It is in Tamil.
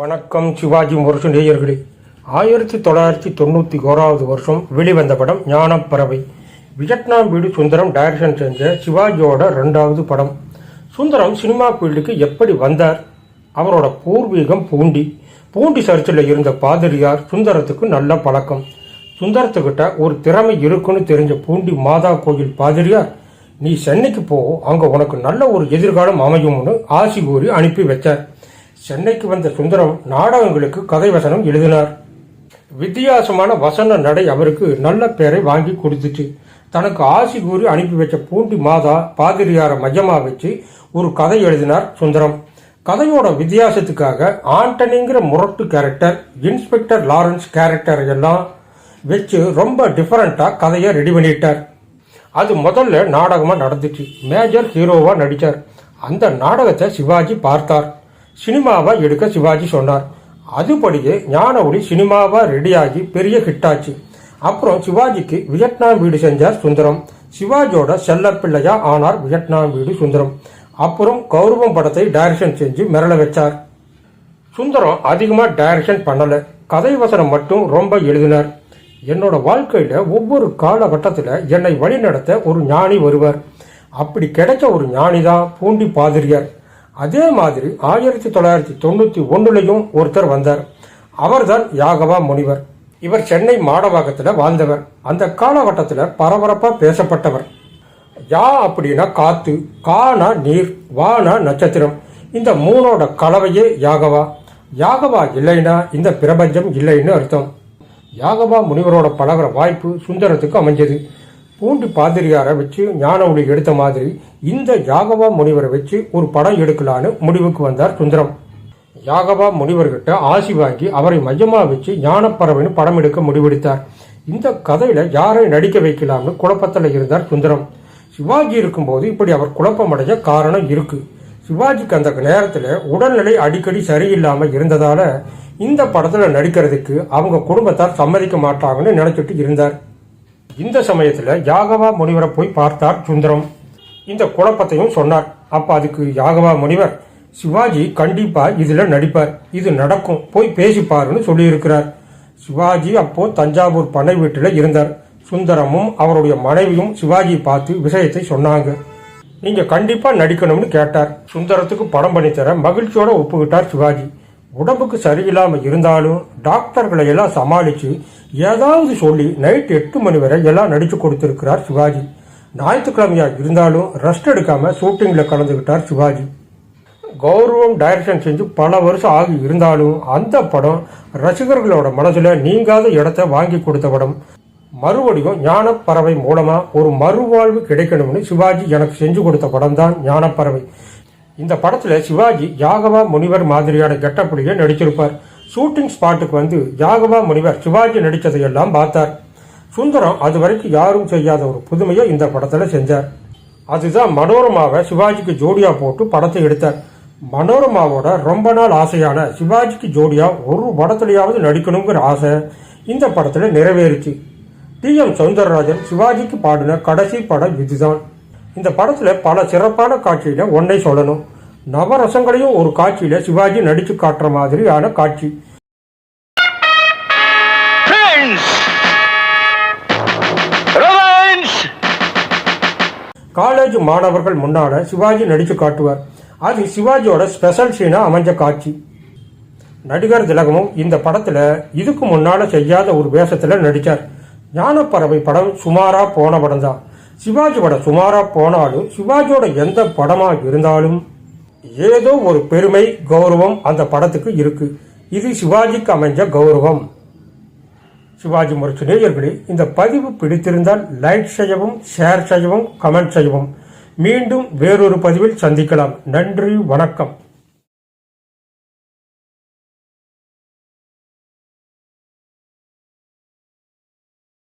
வணக்கம் சிவாஜி முரசு நேயர்களே. ஆயிரத்தி தொள்ளாயிரத்தி தொண்ணூற்றி ஓராவது வருஷம் வெளிவந்த படம் ஞானப்பறவை. வியட்நாம் வீடு சுந்தரம் டைரக்ஷன் செஞ்ச சிவாஜியோட ரெண்டாவது படம். சுந்தரம் சினிமா ஃபீல்டுக்கு எப்படி வந்தார்? அவரோட பூர்வீகம் பூண்டி. பூண்டி சர்ச்சில் இருந்த பாதிரியார் சுந்தரத்துக்கு நல்ல பழக்கம். சுந்தரத்துக்கிட்ட ஒரு திறமை இருக்குன்னு தெரிஞ்ச பூண்டி மாதா கோயில் பாதிரியார் நீ சென்னைக்கு போ அங்கே உனக்கு நல்ல ஒரு எதிர்காலம் அமையும்னு ஆசி கூறி அனுப்பி வச்சார். சென்னைக்கு வந்த சுந்தரம் நாடகங்களுக்கு கதை வசனம் எழுதினார். வித்தியாசமான வசன நடை அவருக்கு நல்ல பேரை வாங்கி கொடுத்துச்சு. தனக்கு ஆசி கூறி அனுப்பி வச்ச பூண்டி மாதா பாதிரியார மையமா வச்சு ஒரு கதை எழுதினார் சுந்தரம். கதையோட வித்தியாசத்துக்காக ஆண்டனிங்கிற முரட்டு கேரக்டர் இன்ஸ்பெக்டர் லாரன்ஸ் கேரக்டர் எல்லாம் வச்சு ரொம்ப டிஃபரெண்டா கதையை ரெடி பண்ணிட்டார். அது முதல்ல நாடகமாக நடந்துச்சு. மேஜர் ஹீரோவாக நடித்தார் அந்த நாடகத்தை சிவாஜி பார்த்தார். சினிமாவா எடுக்க சிவாஜி சொன்னார். அதுபடியே ஞான ஒளி சினிமாவா ரெடியாகி பெரிய ஹிட் ஆச்சு அப்புறம் சிவாஜிக்கு வியட்நாம் வீடு செஞ்சார் சுந்தரம். சிவாஜியோட செல்ல பிள்ளையா ஆனார் வியட்நாம் வீடு சுந்தரம். அப்புறம் கௌரவம் படத்தை டைரக்ஷன் செஞ்சு மிரள வச்சார். சுந்தரம் அதிகமா டைரக்ஷன் பண்ணல. கதை வசனம் மட்டும் ரொம்ப எழுதினார். என்னோட வாழ்க்கையில ஒவ்வொரு காலகட்டத்தில் என்னை வழிநடத்த ஒரு ஞானி வருவார் அப்படி கிடைச்ச ஒரு ஞானி தான் பூண்டி பாதிரியார். அதே மாதிரி ஆயிரத்தி தொள்ளாயிரத்தி தொண்ணூத்தி ஒன்றுலையும் ஒருத்தர் வந்தார். அவர்தான் யாகவா முனிவர். இவர் சென்னை மாடவாக்கத்தில் வாழ்ந்தவர். அந்த காலகட்டத்தில் பரபரப்பா பேசப்பட்டவர். யா அப்படின்னா காத்து கானா நீர் வானா நட்சத்திரம். இந்த மூணோட கலவையே யாகவா. யாகவா இல்லைன்னா இந்த பிரபஞ்சம் இல்லைன்னு அர்த்தம். யாகவா முனிவரோட பழகிற வாய்ப்பு சுந்தரத்துக்கு அமைஞ்சது. பூண்டு பாதிரியாரை வச்சு ஞான ஒளி எடுத்த மாதிரி இந்த யாகவா முனிவரை வச்சு ஒரு படம் எடுக்கலான்னு முடிவுக்கு வந்தார் சுந்தரம். யாகவா முனிவர்கிட்ட ஆசி வாங்கி அவரை மையமாக வச்சு ஞானப்பறவைன்னு படம் எடுக்க முடிவெடுத்தார். இந்த கதையில யாரை நடிக்க வைக்கலாம்னு குழப்பத்தில் இருந்தார் சுந்தரம். சிவாஜி இருக்கும்போது இப்படி அவர் குழப்பமடைய காரணம் இருக்கு. சிவாஜிக்கு அந்த நேரத்தில் உடல்நிலை அடிக்கடி சரியில்லாமல் இருந்ததால இந்த படத்தில் நடிக்கிறதுக்கு அவங்க குடும்பத்தார் சம்மதிக்க மாட்டாங்கன்னு நினைச்சிட்டு இருந்தார். இந்த சமயத்துல யாகவா முனிவரை போய் பார்த்தார் சுந்தரம். இந்த குழப்பத்தையும் சொன்னார். அப்ப அதுக்கு யாகவா முனிவர் சிவாஜி கண்டிப்பா இதுல நடிப்பார். இது நடக்கும். போய் பேசிப்பாருன்னு சொல்லியிருக்கிறார். சிவாஜி அப்போ தஞ்சாவூர் பனை வீட்டுல இருந்தார். சுந்தரமும் அவருடைய மனைவியும் சிவாஜி பார்த்து விஷயத்தை சொன்னாங்க. நீங்க கண்டிப்பா நடிக்கணும்னு கேட்டார். சுந்தரத்துக்கு படம் பண்ணித்தர மகிழ்ச்சியோட ஒப்புக்கிட்டார் சிவாஜி. உடம்புக்கு சரியில்லாம இருந்தாலும் டாக்டர்களை எல்லாம் சமாளிச்சு ஏதாவது சொல்லி நைட் எட்டு மணி வரை எல்லாம் நடிச்சு கொடுத்திருக்கிறார் சிவாஜி. ஞாயிற்றுக்கிழமையாக இருந்தாலும் ரெஸ்ட் எடுக்காம ஷூட்டிங்கில் கலந்துக்கிட்டார் சிவாஜி. கௌரவம் டைரக்ஷன் செஞ்சு பல வருஷம் ஆகி இருந்தாலும் அந்த படம் ரசிகர்களோட மனசுல நீங்காத இடத்த வாங்கி கொடுத்த படம். மறுபடியும் ஞானப்பறவை மூலமா ஒரு மறுவாழ்வு கிடைக்கணும்னு சிவாஜி எனக்கு செஞ்சு கொடுத்த படம் தான் ஞானப்பறவை. இந்த படத்துல சிவாஜி யாகவா முனிவர் மாதிரியான கெட்டப்படியே நடிச்சிருப்பார். ஷூட்டிங் ஸ்பாட்டுக்கு வந்து யாகவா முனிவர் சிவாஜி நடித்ததையெல்லாம் பார்த்தார். சுந்தரம் அது வரைக்கும் யாரும் செய்யாத ஒரு புதுமையை இந்த படத்தில் செஞ்சார். அதுதான் மனோரமாவை சிவாஜிக்கு ஜோடியாக போட்டு படத்தை எடுத்தார். மனோரமாவோட ரொம்ப நாள் ஆசையான சிவாஜிக்கு ஜோடியாக ஒரு படத்துலையாவது நடிக்கணுங்கிற ஆசை இந்த படத்தில் நிறைவேறுச்சு. டி எம் சௌந்தரராஜன் சிவாஜிக்கு பாடின கடைசி படம் இதுதான். இந்த படத்தில் பல சிறப்பான காட்சியில் ஒன்றை சொல்லணும். நவரசங்களையும் ஒரு காட்சியில சிவாஜி நடிச்சு காட்டுற மாதிரியான காட்சி! காலேஜ் மாணவர்கள் முன்னால சிவாஜி நடிச்சு காட்டுவார். அது சிவாஜியோட ஸ்பெஷல் சீனா அமைஞ்ச காட்சி. நடிகர் திலகமும் இந்த படத்துல இதுக்கு முன்னால செய்யாத ஒரு வேஷத்துல நடிச்சார். ஞானப்பறவை படம் சுமாரா போன படம் தான் சிவாஜி படம் சுமாரா போனாலும் சிவாஜியோட எந்த படமா இருந்தாலும் ஏதோ ஒரு பெருமை கௌரவம் அந்த படத்துக்கு இருக்கு. இது சிவாஜிக்கு அமைஞ்ச கௌரவம். சிவாஜி முரசு நேயர்களே இந்த பதிவு பிடித்திருந்தால் லைக் செய்யவும் ஷேர் செய்யவும் கமெண்ட் செய்யவும். மீண்டும் வேறொரு பதிவில் சந்திக்கலாம். நன்றி வணக்கம்.